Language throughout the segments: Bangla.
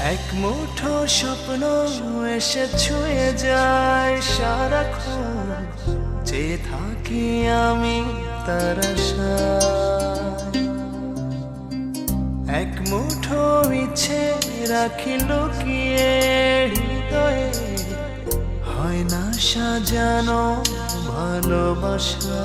এক মুঠো স্বপ্ন এসে ছুঁয়ে যায় সারাক্ষণ। যে থাকি আমি তার এক মুঠো ইচ্ছে রাখি লুকিয়ে হৃদয়ে। হয় না সাজানো ভালোবাসা।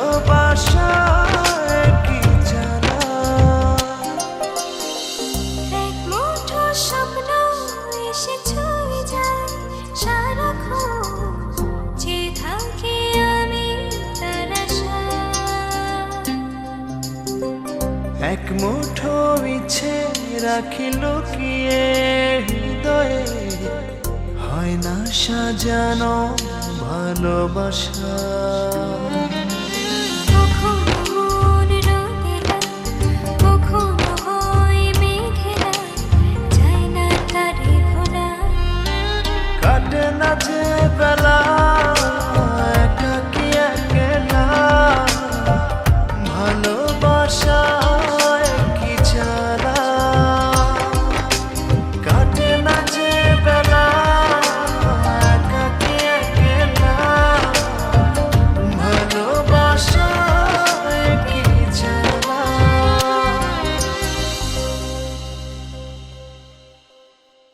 মুঠো ইচ্ছে রাখি লুকিয়ে হৃদয়ে? হয় না সাজানো ভালোবাসা। কাটে না যে